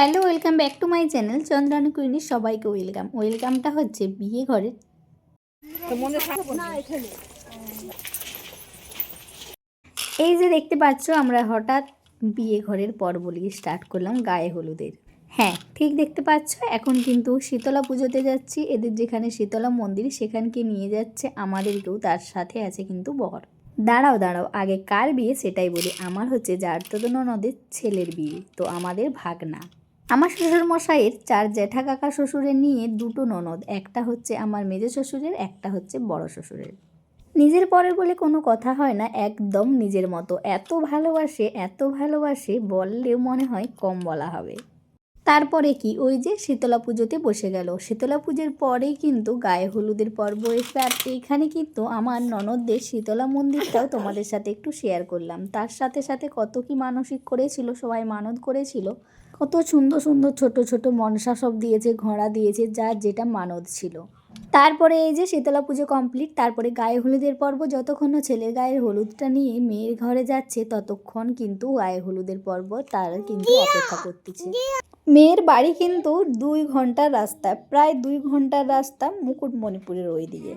Hello welcome back to my channel Chandranu Queenie সবাইকে welcome. ওয়েলকামটা হচ্ছে বিয়ে ঘরের। এই যে দেখতে পাচ্ছ আমরা হঠাৎ বিয়ে ঘরের পর্ব নিয়ে স্টার্ট করলাম গায়ে হলুদের। হ্যাঁ ঠিক দেখতে পাচ্ছ এখন কিন্তু শীতলা পুজোতে যাচ্ছি। এদের যেখানে শীতলা মন্দির সেখানকে নিয়ে যাচ্ছে আমাদেরকেও তার সাথে আছে কিন্তু বর। দাঁড়াও দাঁড়াও আগে কার বিয়ে সেটাই বলি। আমার হচ্ছে জারতদ ননদের ছেলের বিয়ে তো আমাদের ভাগনা। আমার শ্বশুর মশাইয়ের চার জ্যাঠা কাকা শ্বশুরে নিয়ে দুটো ননদ, একটা হচ্ছে আমার মেজে শ্বশুরের, একটা হচ্ছে বড় শ্বশুরের। নিজের পরের বলে কোনো কথা হয় না, একদম নিজের মতো। এত ভালোবাসে এত ভালোবাসে বললেও মনে হয় কম বলা হবে। তারপরে কি? ওই যে শীতলা পুজোতে বসে গেল। শীতলা পুজোর পরেই কিন্তু গায়ে হলুদের পর্ব এসে আর এইখানে কিন্তু আমার ননদদের শীতলা মন্দিরটাও তোমাদের সাথে একটু শেয়ার করলাম। তার সাথে সাথে কত কি মানসিক করেছিল, সবাই মানত করেছিল। কত সুন্দর সুন্দর ছোট ছোট মনসা সব দিয়েছে, ঘোড়া দিয়েছে যার যেটা মানত ছিল। তারপরে এই যে শীতলা পুজো কমপ্লিট তারপরে গায়ে হলুদের পর্ব, যতক্ষণ না ছেলের গায়ের হলুদটা নিয়ে মেয়ের ঘরে যাচ্ছে, ততক্ষণ কিন্তু গায়ে হলুদের পর্ব তার কিন্তু অপেক্ষা করতেছে। মেয়ের বাড়ি কিন্তু দুই ঘণ্টার রাস্তা, প্রায় দুই ঘণ্টার রাস্তা মুকুটমণিপুরের ওই দিকে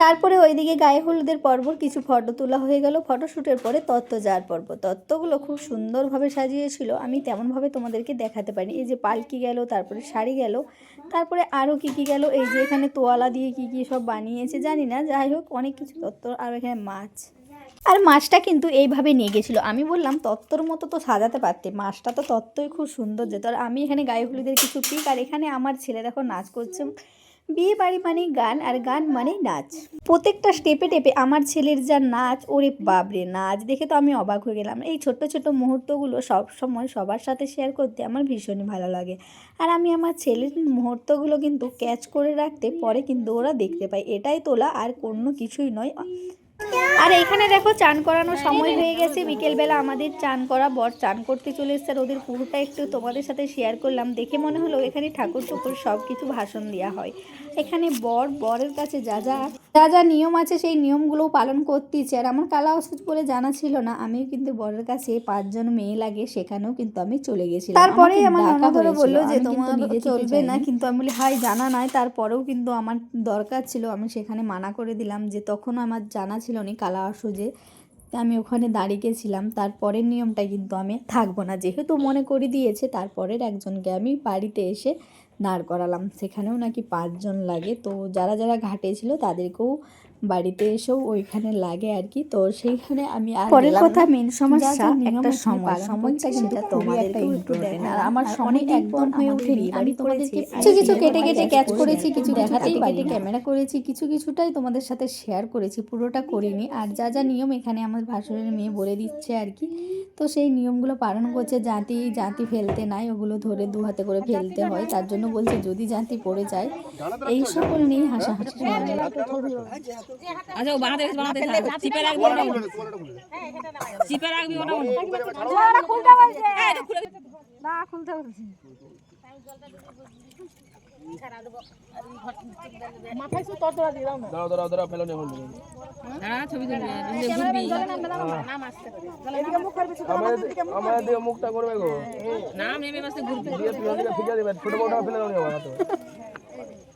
তারপরে ওইদিকে গায়ে হলুদের পর্ব কিছু ফটো তোলা হয়ে গেল। ফটোশ্যুটের পরে তত্ত্ব যাওয়ার পর্ব তত্ত্বগুলো খুব সুন্দরভাবে সাজিয়েছিল। আমি তেমনভাবে তোমাদেরকে দেখাতে পারিনি। এই যে পালকি গেল, তারপরে শাড়ি গেল, তারপরে আরও কী কী গেল, এই যে এখানে তোয়ালা দিয়ে কী কী সব বানিয়েছে, জানি না। যাই হোক, অনেক কিছু তত্ত্ব, আর এখানে মাছ। আর মাছটা কিন্তু এইভাবে নিয়ে গেছিল। আমি বললাম, তত্ত্বর মতো তো সাজাতে পারতে। মাছটা তো তত্ত্বই খুব সুন্দর যেত আর আমি এখানে গায়ে হলুদের কিছু পিক, আর এখানে আমার ছেলে দেখো নাচ করছে। বিয়ে বাড়ি মানে গান আর গান মানে নাচ। প্রত্যেকটা স্টেপে টেপে আমার ছেলের যা নাচ, ওরে বাবরে নাচ দেখে তো আমি অবাক হয়ে গেলাম। এই ছোট্ট ছোট মুহূর্তগুলো সব সময় সবার সাথে শেয়ার করতে আমার ভীষণই ভালো লাগে। আর আমি আমার ছেলের মুহূর্তগুলো কিন্তু ক্যাচ করে রাখতে পরে কিন্তু ওরা দেখতে পায়। এটাই তোলা আর কোনো কিছুই নয়। আর এখানে দেখো চান করানোর সময় হয়ে গেছে। বিকেলবেলা আমাদের চান করা বর চান করতে চলে এসছে আর ওদের পুরোটা একটু তোমাদের সাথে শেয়ার করলাম। দেখে মনে হলো এখানে ঠাকুর টুকুর সব কিছু ভাষণ দেওয়া হয়। এখানে বর, বরের কাছে যা যা যা যা নিয়ম আছে সেই নিয়মগুলোও পালন করতেইছে আর আমার কালা ওষুধ বলে জানা ছিল না। আমিও কিন্তু বরের কাছে পাঁচজন মেয়ে লাগে সেখানেও কিন্তু আমি চলে গেছিলাম। তারপরে আমার ননদরা বলল যে তোমার চলবে না। কিন্তু আমি বলি হাই জানা নাই। তারপরেও কিন্তু আমার দরকার ছিল আমি সেখানে মানা করে দিলাম যে তখন আমার জানা ছিল না কালা ওষুধে আমি ওখানে দাঁড়িয়ে গেছিলাম। তারপরের নিয়মটা কিন্তু আমি থাকব না। যেহেতু মনে করে দিয়েছে তারপরের একজনকে আমি বাড়িতে এসে দাঁড় করালাম। সেখানেও নাকি পাঁচজন লাগে। তো যারা যারা ঘাটে ছিল তাদেরকেও বাড়িতে এসেও ওইখানে লাগে আর কি তো সেইখানে আমি আর পরের কথা মেন সমস্যা যা যা নিয়ম একটা সময়। সময়টা কিন্তু তোমাদেরকেও একটু। আর আমার সময় অনেক একদম হয়ে ওঠেনি আমি তোমাদেরকে কিছু কিছু কেটে কেটে ক্যাচ করেছি কিছু দেখাতেই পারি ক্যামেরা করেছি কিছু কিছুটাই তোমাদের সাথে শেয়ার করেছি পুরোটা করিনি। আর যা যা নিয়ম এখানে আমার ভাসুরের মেয়ে বলে দিচ্ছে আর কি তো সেই নিয়মগুলো পালন করছে জাতি জাতি ফেলতে নাই ওগুলো ধরে দু হাতে করে ফেলতে হয়। তার জন্য বলছে যদি জাতি পড়ে যায় এই সকল নিয়েই হাসাহাসি। আচ্ছা ও বানাতে গেছে বানাতে থাক চিপে রাখবি ওটা চিপে রাখবি ওটা দাঁড়াও দাঁড়াও দাঁড়াও ফেলো নিয়ে বলব দাঁড়া ছবি তুলবি নিজে ঘুরবি আমাদের আমাদের দিকে মুখটা করবে গো। নাম নেমে বাসে ঘুরবি। দিয়ে তুই ওদিকে ফিকে দেবে ছোট বউটা ফেলে দাও নি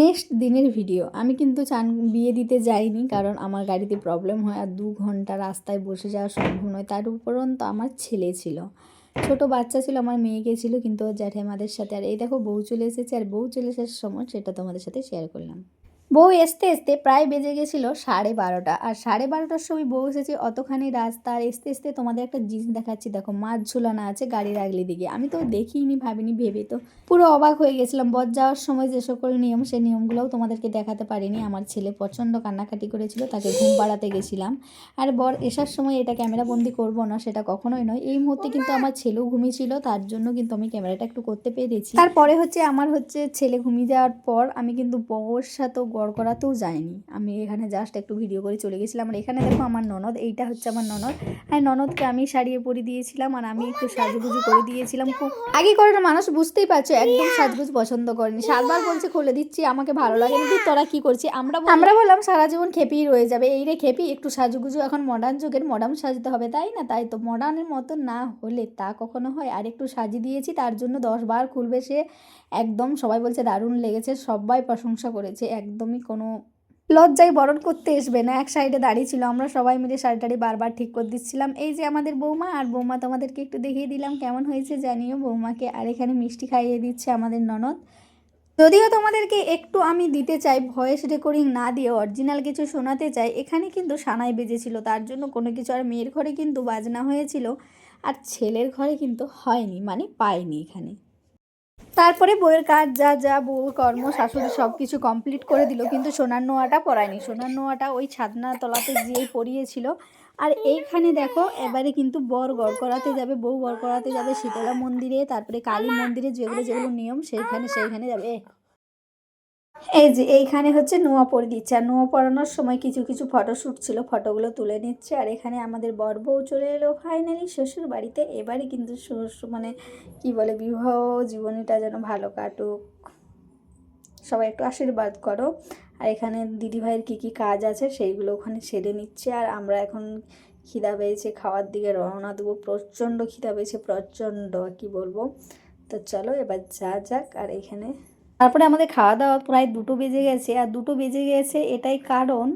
নেক্সট দিনের ভিডিও। আমি কিন্তু চান বিয়ে দিতে যাইনি কারণ আমার গাড়িতে প্রবলেম হয় আর দু ঘণ্টা রাস্তায় বসে যাওয়া সম্ভব নয়। তার উপরন্ত আমার ছেলে ছিল। ছোট বাচ্চা ছিল, আমার মেয়েকে ছিল, কিন্তু জ্যাঠেমাদের সাথে আর এই দেখো বউ চলে এসেছে আর বউ চলে আসার সময় সেটা তোমাদের সাথে শেয়ার করলাম। বউ আসতে আসতে প্রায় বেজে গেছিল সাড়ে বারোটা। আর সাড়ে বারোটার সময় বউ এসেছে অতখানি রাস্তা আর আসতে আসতে তোমাদের একটা জিনিস দেখাচ্ছি। দেখো, মাছ ঝুলানো আছে গাড়ির আগলি দিকে। আমি তো দেখিনি, ভাবিনি, ভেবে তো পুরো অবাক হয়ে গেছিলাম। বর যাওয়ার সময় যে সকল নিয়ম সেই নিয়মগুলোও তোমাদেরকে দেখাতে পারিনি। আমার ছেলে প্রচণ্ড কান্নাকাটি করেছিল, তাকে ঘুম পাড়াতে গেছিলাম। আর বর এসার সময় এটা ক্যামেরা বন্দি করব না, সেটা কখনোই নয়। এই মুহূর্তে কিন্তু আমার ছেলেও ঘুমিয়েছিল, তার জন্য কিন্তু আমি ক্যামেরাটা একটু করতে পেরেছি। তারপরে হচ্ছে, আমার হচ্ছে ছেলে ঘুমিয়ে যাওয়ার পর আমি কিন্তু বউর সাথেও গড় করাতেও যায়নি। আমি এখানে জাস্ট একটু ভিডিও করে চলে গেছিলাম। আর এখানে দেখো আমার ননদ, এইটা হচ্ছে আমার ননদ। আর ননদকে আমি সারিয়ে পরে দিয়েছিলাম আর আমি একটু সাজুগুজু করে দিয়েছিলাম। খুব আগে করে মানুষ বুঝতেই পারছ, একদম সাজগুজ পছন্দ করেনি। সাতবার বলছে, খুলে দিচ্ছি, আমাকে ভালো লাগে তুই তোরা কি করছিস? আমরা আমরা বললাম, সারা জীবন খেপেই রয়ে যাবে। এই রে খেপি, একটু সাজুগুজু এখন মডার্ন যুগের মডার্ন সাজতে হবে, তাই না? তাই তো মডার্নের মতো না হলে তা কখনো হয়? আর একটু সাজিয়ে দিয়েছি, তার জন্য দশ বার খুলবে সে। একদম সবাই বলছে, দারুণ লেগেছে। সবাই প্রশংসা করেছে একদমই কোনো লজ্জায় বরণ করতে আসবে না, এক সাইডে দাঁড়িয়ে ছিল। আমরা সবাই মিলে শাড়ি টাড়ি বারবার ঠিক করে দিচ্ছিলাম। এই যে আমাদের বৌমা, আর বৌমা তোমাদেরকে একটু দেখিয়ে দিলাম কেমন হয়েছে, জানিও বৌমাকে। আর এখানে মিষ্টি খাইয়ে দিচ্ছে আমাদের ননদ। যদিও তোমাদেরকে একটু আমি দিতে চাই, ভয়েস রেকর্ডিং না দিয়ে অরিজিনাল কিছু শোনাতে চাই, এখানে কিন্তু সানাই বেজেছিল। তার জন্য কোনো কিছু আর মেয়ের ঘরে কিন্তু বাজনা হয়েছিল। আর ছেলের ঘরে কিন্তু হয়নি মানে পায়নি এখানে। তারপরে বইয়ের কাজ, যা যা বউ, কর্ম, শাশুড়ি সব কিছু কমপ্লিট করে দিল, কিন্তু সোনার নোয়াটা পড়ায়নি। সোনার নোয়াটা ওই ছাদনা তলাতে গিয়েই পড়িয়েছিল। আর এইখানে দেখো, এবারে কিন্তু বর গড় করাতে যাবে, বউ গড় করাতে যাবে, শীতলা মন্দিরে, তারপরে কালী মন্দিরে, যেগুলো যেগুলো নিয়ম, সেইখানে সেইখানে যাবে। এই যে এইখানে হচ্ছে নোয়া পরে দিচ্ছে। আর নোয়া পরানোর সময় কিছু কিছু ফটোশ্যুট ছিল ফটোগুলো তুলে নিচ্ছে। আর এখানে আমাদের বর বউ চলে এলো ফাইনালি শ্বশুর বাড়িতে। এবারে কিন্তু শ্বশুর মানে কি বলে, বিবাহ জীবনীটা যেন ভালো কাটুক। সবাই একটু আশীর্বাদ করো। আর এখানে দিদিভাইয়ের কী কী কাজ আছে সেইগুলো ওখানে সেরে নিচ্ছে। আর আমরা এখন খিদা পেয়েছে, খাওয়ার দিকে রওনা দেবো। প্রচণ্ড খিদা পেয়েছে, প্রচণ্ড, কি বলব? তো চলো এবার যা যাক। আর এখানে তারপরে আমাদের খাওয়া দাওয়া প্রায় দুটো বেজে গেছে আর দুটো বেজে গেছে এটাই কারণ